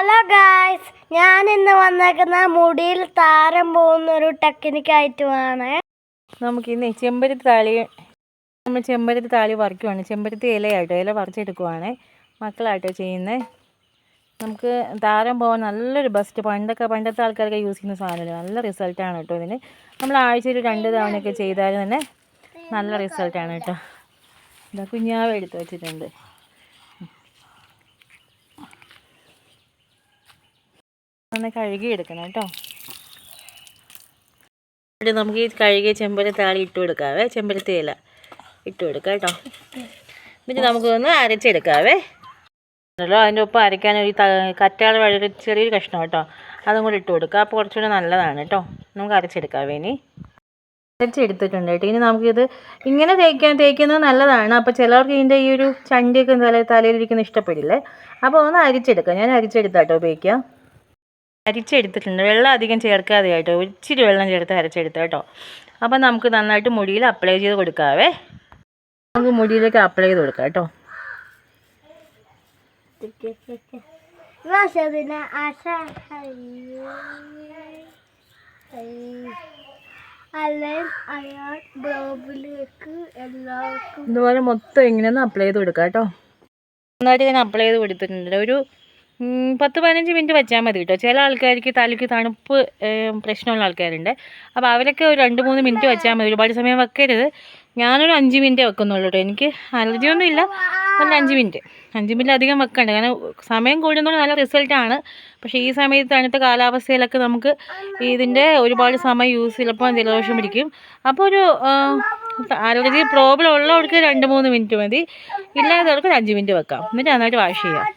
Hello guys ഞാൻ ഇന്ന് വന്നേക്കുന്ന മുടിയിൽ താരം പോകുന്ന ഒരു ടെക്നിക്കായിട്ടുമാണ് നമുക്ക് ഇന്ന് ചെമ്പരത്തി താളി നമ്മൾ ചെമ്പരത്തി താളി പറിക്കുവാണ്. ചെമ്പരത്തി ഇലയായിട്ട് ഇല പറിച്ചെടുക്കുവാണ്. മക്കളാട്ടോ ചെയ്യുന്നത് നമുക്ക് താരം പോകാൻ നല്ലൊരു ബെസ്റ്റ് പണ്ടൊക്കെ പണ്ടത്തെ ആൾക്കാരൊക്കെ യൂസ് ചെയ്യുന്ന സാധനമല്ലേ? നല്ല റിസൾട്ടാണ് കേട്ടോ ഇതിന്. നമ്മൾ ആഴ്ചയിൽ രണ്ട് തവണയൊക്കെ ചെയ്താൽ തന്നെ നല്ല റിസൾട്ടാണ് കേട്ടോ. ഇതാ കുഞ്ഞാവ് എടുത്ത് വെച്ചിട്ടുണ്ട്. ഒന്ന് കഴുകി എടുക്കണം കേട്ടോ. എന്നിട്ട് നമുക്ക് ഈ കഴുകിയ ചെമ്പരത്തി താളി ഇട്ട് കൊടുക്കാവേ ചെമ്പരത്തി ഇല ഇട്ട് കൊടുക്കാം കേട്ടോ. എന്നിട്ട് നമുക്കൊന്ന് അരച്ചെടുക്കാവേ. ഉണ്ടല്ലോ അതിന്റെ ഒപ്പം അരയ്ക്കാൻ ഒരു കറ്റാൾ വളരെ ചെറിയൊരു കഷ്ണം കേട്ടോ. അതും കൂടി ഇട്ട് കൊടുക്കുക അപ്പോൾ കുറച്ചുകൂടി നല്ലതാണ് കേട്ടോ. നമുക്ക് അരച്ചെടുക്കാവേ ഇനി. അരച്ചെടുത്തിട്ടുണ്ട് കേട്ടോ. ഇനി നമുക്കിത് ഇങ്ങനെ തേക്കാൻ തേക്കുന്നത് നല്ലതാണ്. അപ്പോൾ ചിലർക്ക് ഇതിന്റെ ഈ ഒരു ചണ്ടിയൊക്കെ തല തലയിലിരിക്കുന്ന ഇഷ്ടപ്പെടില്ലേ? അപ്പോൾ ഒന്ന് അരിച്ചെടുക്കാം. ഞാൻ അരിച്ചെടുത്താട്ടോ ഉപയോഗിക്കാം അരിച്ചെടുത്തിട്ടുണ്ട്. വെള്ളം അധികം ചേർക്കാതെ കേട്ടോ ഇച്ചിരി വെള്ളം ചേർത്ത് അരച്ചെടുത്ത് കേട്ടോ. അപ്പം നമുക്ക് നന്നായിട്ട് മുടിയിൽ അപ്ലൈ ചെയ്ത് കൊടുക്കാവേ. നമുക്ക് മുടിയിലേക്ക് അപ്ലൈ ചെയ്ത് കൊടുക്കാം കേട്ടോ. ഇതുപോലെ മൊത്തം ഇങ്ങനെ ഒന്ന് അപ്ലൈ ചെയ്ത് കൊടുക്കാം കേട്ടോ. നന്നായിട്ട് ഞാൻ അപ്ലൈ ചെയ്ത് കൊടുത്തിട്ടുണ്ട്. ഒരു പത്ത് പതിനഞ്ച് മിനിറ്റ് വെച്ചാൽ മതി കേട്ടോ. ചില ആൾക്കാർക്ക് തലയ്ക്ക് തണുപ്പ് പ്രശ്നമുള്ള ആൾക്കാരുണ്ട്. അപ്പോൾ അവരൊക്കെ ഒരു രണ്ട് മൂന്ന് മിനിറ്റ് വെച്ചാൽ മതി. ഒരുപാട് സമയം വെക്കരുത്. ഞാനൊരു അഞ്ച് മിനിറ്റേ വെക്കുന്നുള്ളൂ കേട്ടോ. എനിക്ക് അലർജി ഒന്നും ഇല്ല. നല്ല അഞ്ച് മിനിറ്റ്. അഞ്ച് മിനിറ്റ് അധികം വെക്കണ്ട. കാരണം സമയം കൂടുന്നതുകൊണ്ട് നല്ല റിസൾട്ടാണ് പക്ഷേ ഈ സമയത്ത് തണുത്ത കാലാവസ്ഥയിലൊക്കെ നമുക്ക് ഇതിന്റെ ഒരുപാട് സമയം യൂസ് ചിലപ്പോൾ ജലദോഷം പിടിക്കും. അപ്പോൾ ഒരു അലർജി പ്രോബ്ലം ഉള്ളവർക്ക് രണ്ട് മൂന്ന് മിനിറ്റ് മതി. ഇല്ലാത്തവർക്ക് ഒരു അഞ്ച് മിനിറ്റ് വെക്കാം. എന്നിട്ട് നന്നായിട്ട് വാഷ് ചെയ്യാം.